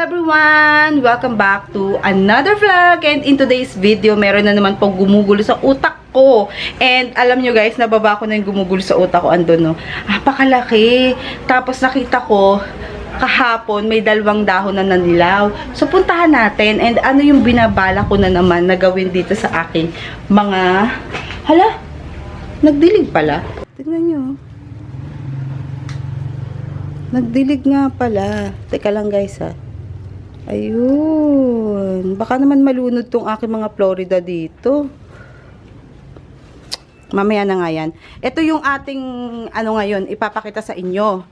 everyone! Welcome back to another vlog. And in today's video meron na naman pong gumugulo sa utak ko. And alam nyo guys nababa ko na yung gumugulo sa utak ko. Andun no? Napakalaki tapos nakita ko kahapon may dalawang dahon na nanilaw. So puntahan natin. And ano yung binabala ko na naman na gawin dito sa aking mga hala nagdilig pala. Tignan nyo. Nagdilig nga pala. Teka lang guys ha. Ayun. Baka naman malunod tong aking mga Florida dito. Mamaya na nga yan. Ito yung ating ano ngayon, ipapakita sa inyo.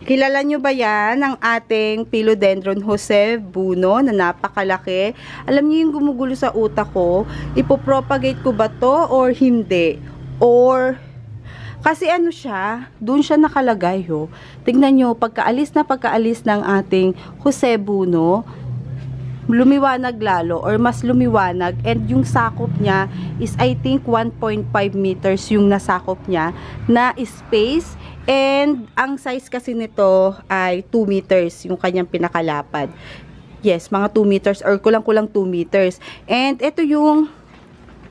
Kilala nyo ba yan ang ating Philodendron Jose Buno na napakalaki? Alam niyo yung gumugulo sa utak ko, ipopropagate ko ba to or hindi? Or kasi ano siya, doon siya nakalagay ho. Tingnan nyo, pagkaalis na pagkaalis ng ating Jose Buno, lumiwanag lalo or mas lumiwanag and yung sakop niya is I think 1.5 meters yung nasakop niya na space and ang size kasi nito ay 2 meters yung kanyang pinakalapad. Yes, mga 2 meters or kulang-kulang 2 meters. And ito yung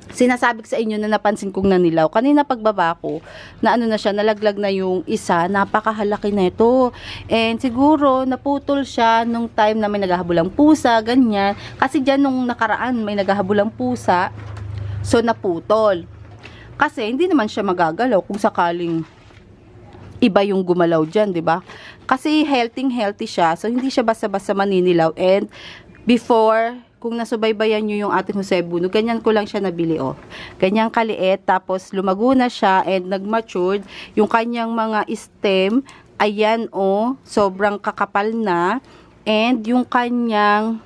sinasabi ko sa inyo na napansin kong nanilaw. Kanina pagbaba ko, na ano na siya, nalaglag na yung isa, napakahalaki na ito. And siguro, naputol siya nung time na may naghahabulang pusa, ganyan. Kasi dyan nung nakaraan, may naghahabulang pusa, so naputol. Kasi hindi naman siya magagalaw kung sakaling iba yung gumalaw dyan, di ba? Kasi healthy healthy siya, so hindi siya basta-basta maninilaw. And before, kung nasubaybayan nyo yung ating Jose Buno, ganyan ko lang siya nabili, oh. Ganyan kaliit, tapos lumago na siya and nag-matured. Yung kanyang mga stem, ayan, oh, sobrang kakapal na. And yung kanyang,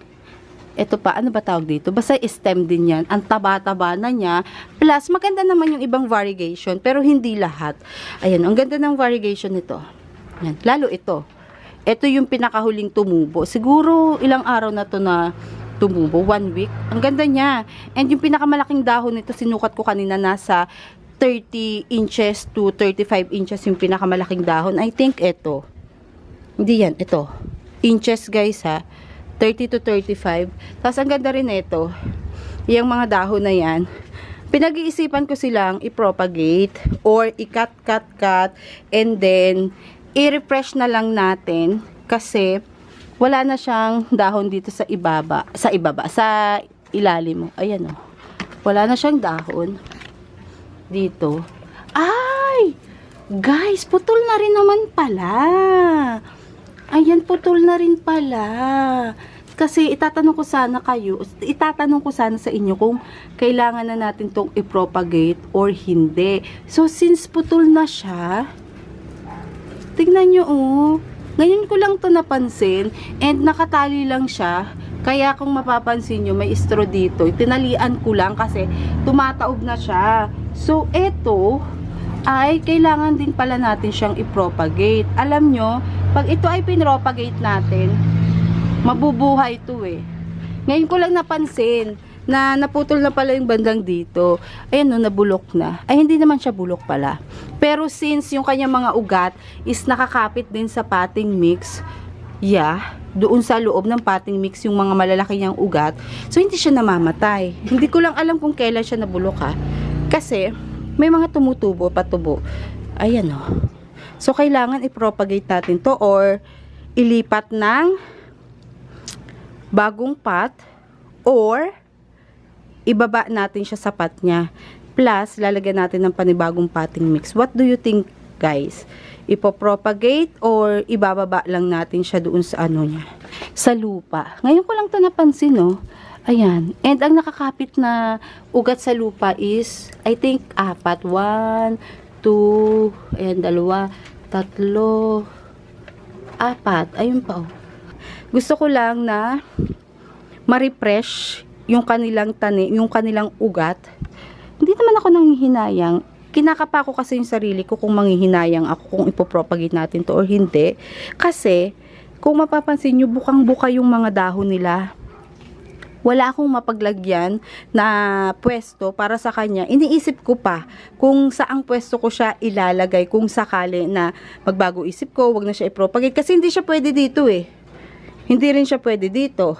eto pa, ano ba tawag dito? Basta stem din yan. Ang taba-taba na niya. Plus, maganda naman yung ibang variegation, pero hindi lahat. Ayan, ang ganda ng variegation nito. Yan, lalo ito. Ito yung pinakahuling tumubo. Siguro ilang araw na to na tumubo, one week. Ang ganda niya. And yung pinakamalaking dahon nito, sinukat ko kanina nasa 30 inches to 35 inches yung pinakamalaking dahon. I think ito. Hindi yan, ito. Inches guys ha. 30 to 35. Tapos ang ganda rin ito. Yung mga dahon na yan. Pinag-iisipan ko silang i-propagate or i-cut, cut, cut and then i-refresh na lang natin kasi wala na siyang dahon dito sa ibaba, sa ibaba, sa ilalim mo. Ayan oh. Wala na siyang dahon dito. Ay! Guys, putol na rin naman pala. Ayan, putol na rin pala. Kasi itatanong ko sana kayo, itatanong ko sana sa inyo kung kailangan na natin tong i-propagate or hindi. So, since putol na siya, tignan nyo oh, ngayon ko lang to napansin and nakatali lang siya. Kaya kung mapapansin nyo, may straw dito. Tinalian ko lang kasi tumataob na siya. So, eto ay kailangan din pala natin siyang i-propagate. Alam nyo, pag ito ay pinropagate natin, mabubuhay ito eh. Ngayon ko lang napansin na naputol na pala yung bandang dito. Ayan no, nabulok na. Ay, hindi naman siya bulok pala. Pero since yung kanyang mga ugat is nakakapit din sa potting mix, yeah, doon sa loob ng potting mix yung mga malalaki niyang ugat, so hindi siya namamatay. Hindi ko lang alam kung kailan siya nabulok ha. Kasi, may mga tumutubo, patubo. Ayan o. So, kailangan i-propagate natin to or ilipat ng bagong pot or ibaba natin siya sa pot niya. Plus, lalagyan natin ng panibagong potting mix. What do you think, guys? Ipopropagate or ibababa lang natin siya doon sa ano niya? Sa lupa. Ngayon ko lang to napansin, no? Ayan. And ang nakakapit na ugat sa lupa is, I think, apat. One, two, ayan, dalawa, tatlo, apat. Ayun pa, oh. Gusto ko lang na ma-refresh yung kanilang tani, yung kanilang ugat. Hindi naman ako nanghihinayang. Kinakapa ko kasi yung sarili ko kung manghihinayang ako kung ipopropagate natin to or hindi. Kasi, kung mapapansin nyo, bukang-buka yung mga dahon nila. Wala akong mapaglagyan na pwesto para sa kanya. Iniisip ko pa kung saang pwesto ko siya ilalagay kung sakali na magbago isip ko, wag na siya i-propagate. Kasi hindi siya pwede dito eh Hindi rin siya pwede dito.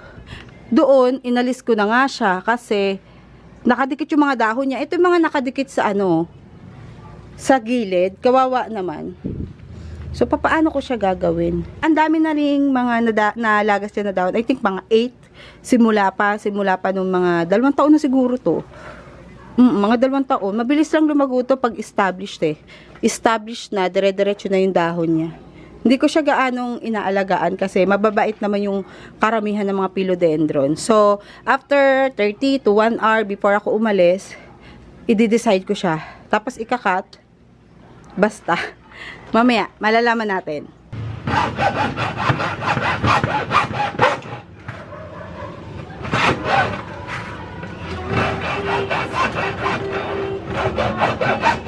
Doon, inalis ko na nga siya kasi nakadikit yung mga dahon niya. Ito yung mga nakadikit sa ano, sa gilid. Kawawa naman. So, papaano ko siya gagawin? Ang dami na rin mga nada, nalagas niya na dahon. I think mga 8. Simula pa, simula pa nung mga dalawang taon na siguro to. Mm, mga dalawang taon. Mabilis lang lumago to pag established eh. Established na, dire-diretso na yung dahon niya. Hindi ko siya gaanong inaalagaan kasi mababait naman yung karamihan ng mga philodendron. So, after 30 to 1 hour before ako umalis, i-decide ko siya. Tapos ikakat, basta. Mamaya, malalaman natin. At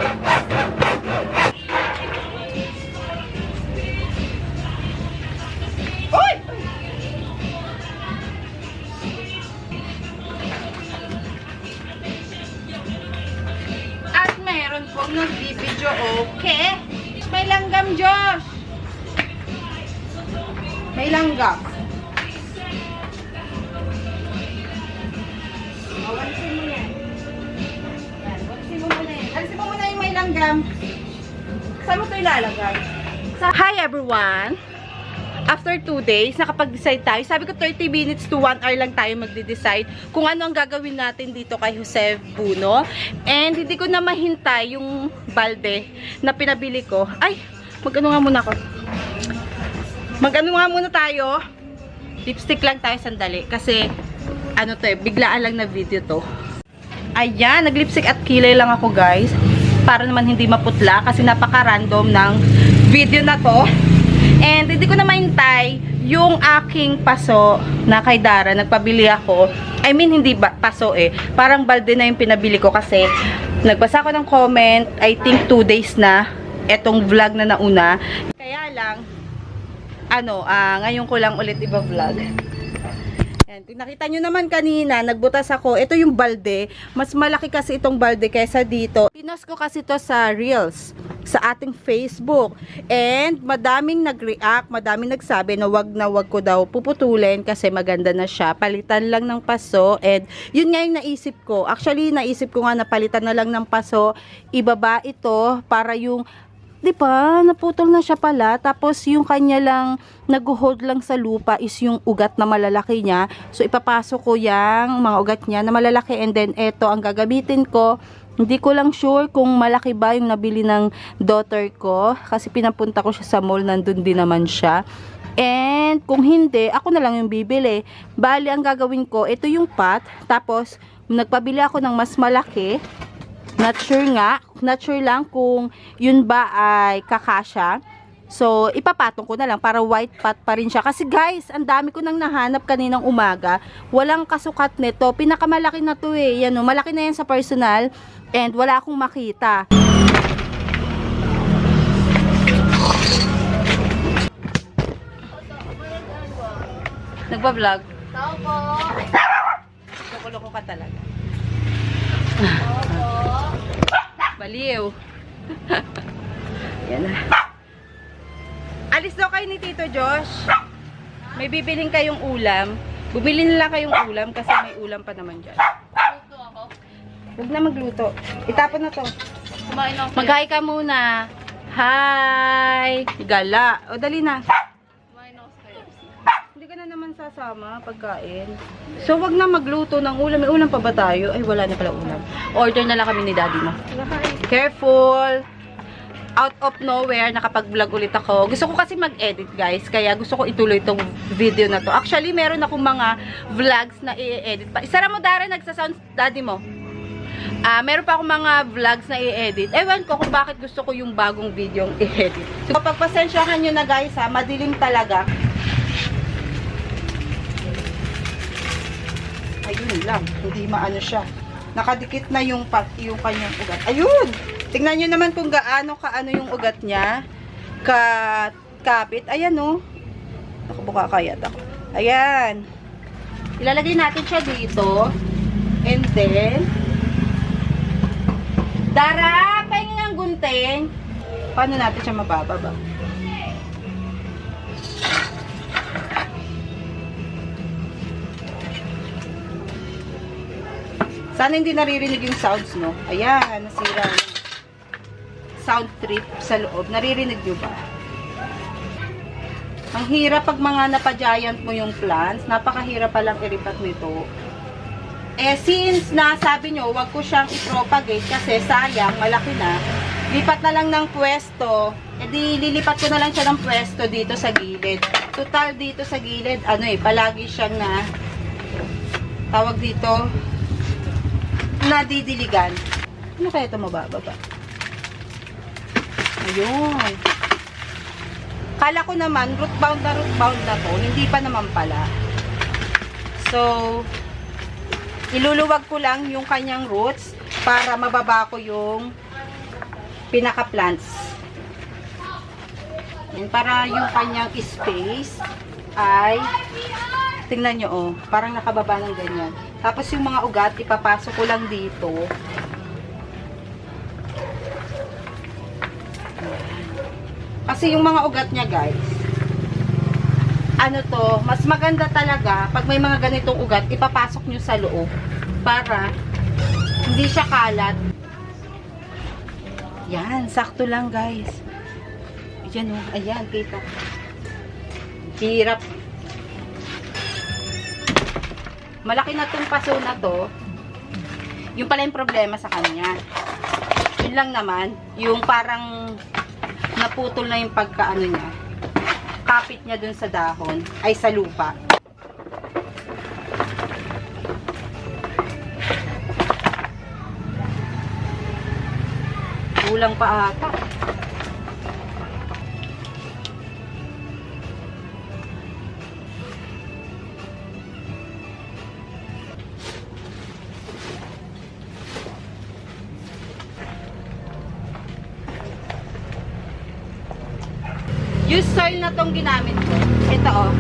nagbibideo, okay? May langgam, Josh! May langgam. Oh, alisin mo yan. Yan, muna. Alisin mo muna yung may langgam. Saan mo ito ilalagay? Hi everyone! After 2 days, nakapag-decide tayo. Sabi ko 30 minutes to 1 hour lang tayo magde-decide kung ano ang gagawin natin dito kay Jose Buno. And hindi ko na mahintay yung balde na pinabili ko. Ay, mag-ano nga muna ako. Mag-ano nga muna tayo. Lipstick lang tayo sandali. Kasi, ano to eh, biglaan lang na video to. Ayan, nag-lipstick at kilay lang ako guys. Para naman hindi maputla kasi napaka-random ng video na to. Hindi ko na mahintay yung aking paso na kay Dara. Nagpabili ako. I mean, hindi ba, paso eh. Parang balde na yung pinabili ko kasi nagbasa ko ng comment. I think 2 days na etong vlog na nauna. Kaya lang, ano, ah, ngayon ko lang ulit iba-vlog. Nakita nyo naman kanina, nagbutas ako. Ito yung balde. Mas malaki kasi itong balde kaysa dito. Pinos ko kasi to sa Reels, sa ating Facebook. And madaming nag-react, madaming nagsabi na wag na wag ko daw puputulin kasi maganda na siya. Palitan lang ng paso. And yun nga yung naisip ko. Actually, naisip ko nga na palitan na lang ng paso. Ibaba ito para yung 'di ba? Naputol na siya pala. Tapos yung kanya lang nag-hold lang sa lupa is yung ugat na malalaki niya. So ipapasok ko yung mga ugat niya na malalaki and then eto ang gagamitin ko. Hindi ko lang sure kung malaki ba yung nabili ng daughter ko kasi pinapunta ko siya sa mall nandun din naman siya. And kung hindi, ako na lang yung bibili. Bali, ang gagawin ko, ito yung pot. Tapos, nagpabili ako ng mas malaki. Not sure nga. Not sure lang kung yun ba ay kakasya. So, ipapatong ko na lang para white pot pa rin siya. Kasi guys, ang dami ko nang nahanap kaninang umaga. Walang kasukat nito. Pinakamalaki na to eh. Yan o, malaki na yan sa personal. And wala akong makita. Nagpa-vlog? Tao po. Loko-loko ka talaga. Baliw. Yan na. Alis daw kayo ni Tito Josh. May bibiling kayong ulam. Bumili na lang kayong ulam kasi may ulam pa naman dyan. Luto ako. Huwag na magluto. Itapon na to. Kumain ako. Mag-hi ka muna. Hi! Gala. O, dali na. Kumain ako sa KFC. Hindi ka na naman sasama pagkain. So, wag na magluto ng ulam. May ulam pa ba tayo? Ay, wala na pala ulam. Order na lang kami ni daddy mo. Careful! Out of nowhere, nakapag-vlog ulit ako. Gusto ko kasi mag-edit, guys. Kaya gusto ko ituloy itong video na to. Actually, meron akong mga vlogs na i-edit pa. Isara mo, Dara, nagsasound daddy mo. Ah, meron pa akong mga vlogs na i-edit. Ewan ko kung bakit gusto ko yung bagong video i-edit. So, pagpasensyahan nyo na, guys, ha, madilim talaga. Ayun lang, hindi maano siya. Nakadikit na yung pat, yung kanyang ugat. Ayun! Tingnan nyo naman kung gaano kaano yung ugat niya. Ka kapit. Ayan oh. Nakabuka kaya ako. Ayan. Ilalagay natin siya dito. And then, Dara, ng gunting. Paano natin siya mabababa? Sana hindi naririnig yung sounds, no? Ayan, nasira sound trip sa loob. Naririnig nyo ba? Ang hirap pag mga napagiant mo yung plants. Napakahirap palang iripat nito. Eh, since na sabi nyo, wag ko siyang i-propagate kasi sayang, malaki na. Lipat na lang ng pwesto. Eh di, lilipat ko na lang siya ng pwesto dito sa gilid. Total dito sa gilid, ano eh, palagi siyang na, tawag dito, nadidiligan. Ano kaya ito mabababa? Ayun. Kala ko naman, rootbound na rootbound na to. Hindi pa naman pala. So, iluluwag ko lang yung kanyang roots para mababa ko yung pinaka-plants. Yan, para yung kanyang space ay tingnan nyo oh, parang nakababa ng ganyan. Tapos yung mga ugat, ipapasok ko lang dito. Kasi yung mga ugat niya guys, ano to, mas maganda talaga pag may mga ganitong ugat, ipapasok nyo sa loob para hindi siya kalat. Yan, sakto lang guys. Ayan oh, ayan, kita. Hirap. Malaki na tong paso na to. Yung pala yung problema sa kanya. Yun lang naman, yung parang naputol na yung pagkaano niya. Kapit niya dun sa dahon, ay sa lupa. Kulang pa ata. Yung soil na tong ginamit ko. Ito oh.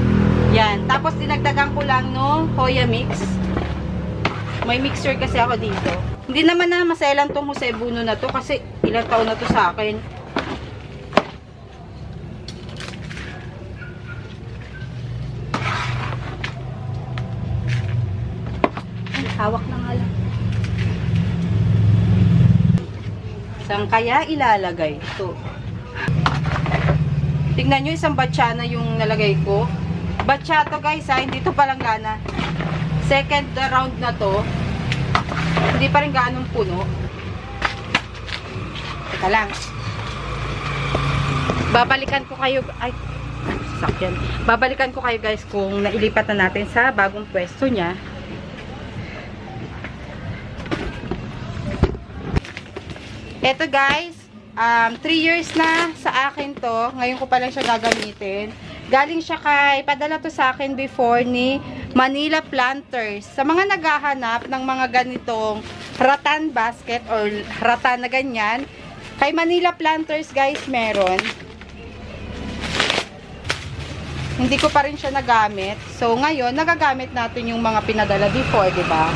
Yan. Tapos dinagdagan ko lang no Hoya mix. May mixer kasi ako dito. Hindi naman na maselan tong Jose Buno na to kasi ilang taon na to sa akin. Ay, hawak na nga lang. Saan kaya ilalagay ito? Tingnan nyo, isang batsa na yung nalagay ko. To guys ha, hindi to palang gana. Second round na to. Hindi pa rin ganong puno. Teka lang. Babalikan ko kayo, ay, sasakyan. Babalikan ko kayo guys kung nailipat na natin sa bagong pwesto niya. Eto guys, um, 3 years na sa akin to. Ngayon ko pa lang siya gagamitin. Galing siya kay, padala to sa akin before ni Manila Planters. Sa mga naghahanap ng mga ganitong ratan basket or ratan na ganyan, kay Manila Planters guys meron. Hindi ko pa rin siya nagamit. So ngayon, nagagamit natin yung mga pinadala before, di ba?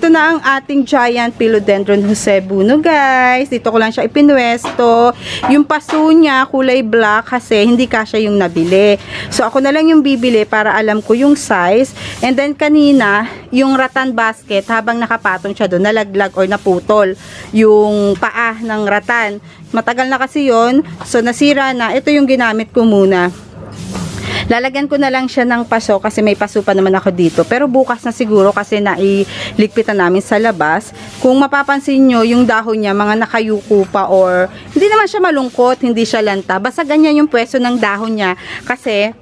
Andito na ang ating giant philodendron Josebuno guys. Dito ko lang siya ipinwesto. Yung paso niya kulay black kasi hindi kasya yung nabili. So ako na lang yung bibili para alam ko yung size. And then kanina, yung ratan basket habang nakapatong siya doon, nalaglag or naputol yung paa ng ratan. Matagal na kasi yon So nasira na. Ito yung ginamit ko muna. Lalagyan ko na lang siya ng paso kasi may paso pa naman ako dito. Pero bukas na siguro kasi nailigpitan namin sa labas. Kung mapapansin nyo, yung dahon niya, mga nakayuko pa or hindi naman siya malungkot, hindi siya lanta. Basta ganyan yung pwesto ng dahon niya kasi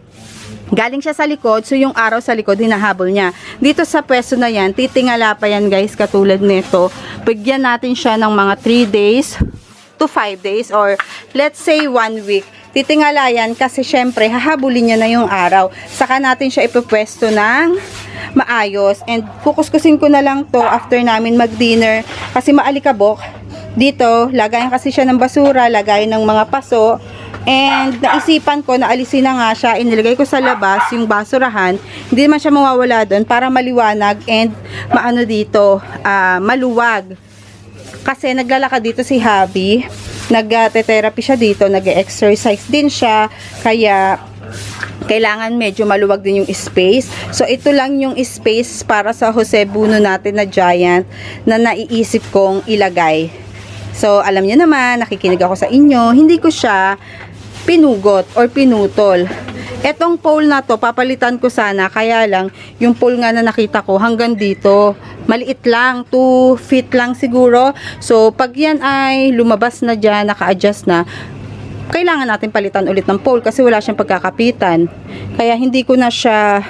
Galing siya sa likod, so yung araw sa likod, hinahabol niya. Dito sa pwesto na yan, titingala pa yan guys, katulad nito. Bigyan natin siya ng mga 3 days to 5 days or let's say 1 week. Titingala yan kasi syempre hahabulin niya na yung araw. Saka natin siya ipupwesto ng maayos and kukuskusin ko na lang to after namin mag-dinner kasi maalikabok. Dito, lagayan kasi siya ng basura, lagayan ng mga paso. And naisipan ko na alisin na nga siya, inilagay ko sa labas yung basurahan. Hindi naman siya mawawala doon para maliwanag and maano dito, ah, maluwag. Kasi naglalakad dito si Javi. Nag-therapy siya dito, nag-exercise din siya. Kaya kailangan medyo maluwag din yung space. So, ito lang yung space para sa Jose Buno natin na giant na naiisip kong ilagay. So, alam niyo naman, nakikinig ako sa inyo, hindi ko siya pinugot or pinutol. Etong pole na to, papalitan ko sana, kaya lang, yung pole nga na nakita ko, hanggang dito, maliit lang, 2 feet lang siguro. So, pag yan ay lumabas na dyan, naka-adjust na, kailangan natin palitan ulit ng pole kasi wala siyang pagkakapitan. Kaya hindi ko na siya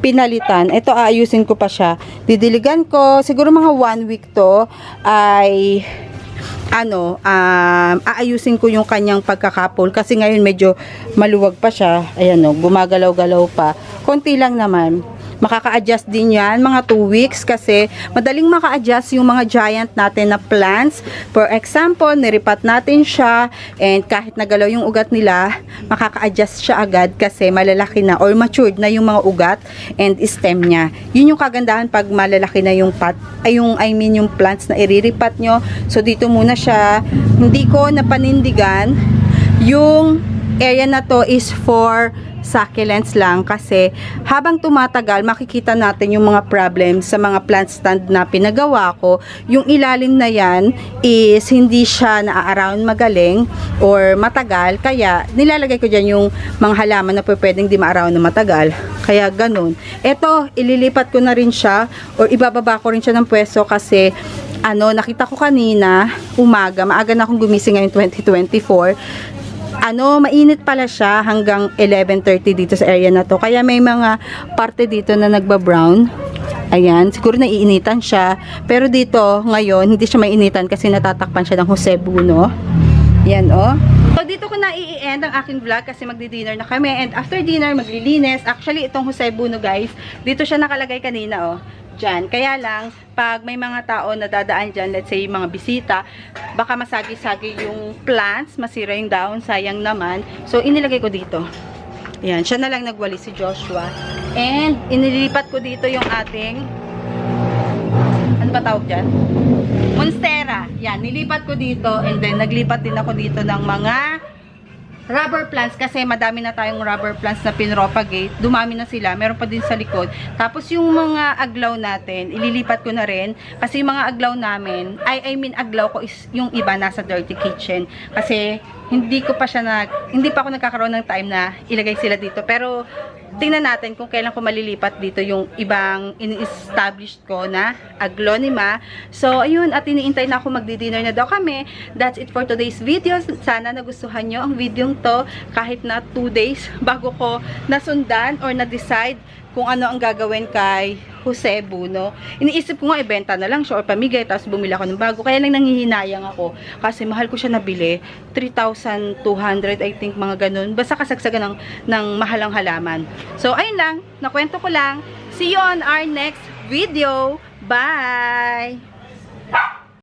pinalitan. Ito aayusin ko pa siya. Didiligan ko, siguro mga one week to ay ano, um, aayusin ko yung kanyang pagkakapol kasi ngayon medyo maluwag pa siya. Ayan o, gumagalaw-galaw pa. Konti lang naman. Makaka-adjust din yan, mga 2 weeks kasi madaling maka-adjust yung mga giant natin na plants. For example, niripat natin siya and kahit nagalaw yung ugat nila, makaka-adjust siya agad kasi malalaki na or matured na yung mga ugat and stem niya. Yun yung kagandahan pag malalaki na yung pot, ay yung I mean yung plants na iriripat nyo. So dito muna siya, hindi ko napanindigan yung area na to is for succulents lang kasi habang tumatagal makikita natin yung mga problems sa mga plant stand na pinagawa ko. Yung ilalim na yan is hindi siya naa-around magaling or matagal. Kaya nilalagay ko dyan yung mga halaman na pwedeng di ma-around na matagal. Kaya ganun. Eto ililipat ko na rin siya or ibababa ko rin siya ng pwesto kasi ano nakita ko kanina umaga maaga na akong gumising ngayon 2024 ano, mainit pala siya hanggang 11.30 dito sa area na to. Kaya may mga parte dito na nagba-brown. Ayan, siguro naiinitan siya. Pero dito, ngayon, hindi siya mainitan kasi natatakpan siya ng Jose Buno. Yan, oh. So, dito ko na i-end ang aking vlog kasi magdi-dinner na kami. And after dinner, maglilinis. Actually, itong Jose Buno, guys, dito siya nakalagay kanina, oh. Diyan. Kaya lang, pag may mga tao na dadaan dyan, let's say mga bisita, baka masagi-sagi yung plants, masira yung down, sayang naman. So, inilagay ko dito. Ayan, siya na lang nagwali si Joshua. And, inilipat ko dito yung ating, ano ba tawag dyan? Monstera. Yan, nilipat ko dito and then naglipat din ako dito ng mga rubber plants kasi madami na tayong rubber plants na pinropagate. Dumami na sila. Meron pa din sa likod. Tapos yung mga aglaw natin, ililipat ko na rin. Kasi yung mga aglaw namin, I, I mean aglaw ko is yung iba nasa dirty kitchen. Kasi hindi ko pa siya nag, hindi pa ako nagkakaroon ng time na ilagay sila dito. Pero tingnan natin kung kailan ko malilipat dito yung ibang in-established ko na aglonema. So, ayun, at iniintay na ako magdi-dinner na daw kami. That's it for today's video. Sana nagustuhan nyo ang video to kahit na 2 days bago ko nasundan or na-decide kung ano ang gagawin kay Jose Buno. Iniisip ko nga ibenta na lang siya or pamigay tapos bumili ako ng bago. Kaya lang nanghihinayang ako kasi mahal ko siya nabili. 3,200 I think mga ganun. Basta kasagsagan ng, ng mahalang halaman. So ayun lang, nakwento ko lang. See you on our next video. Bye!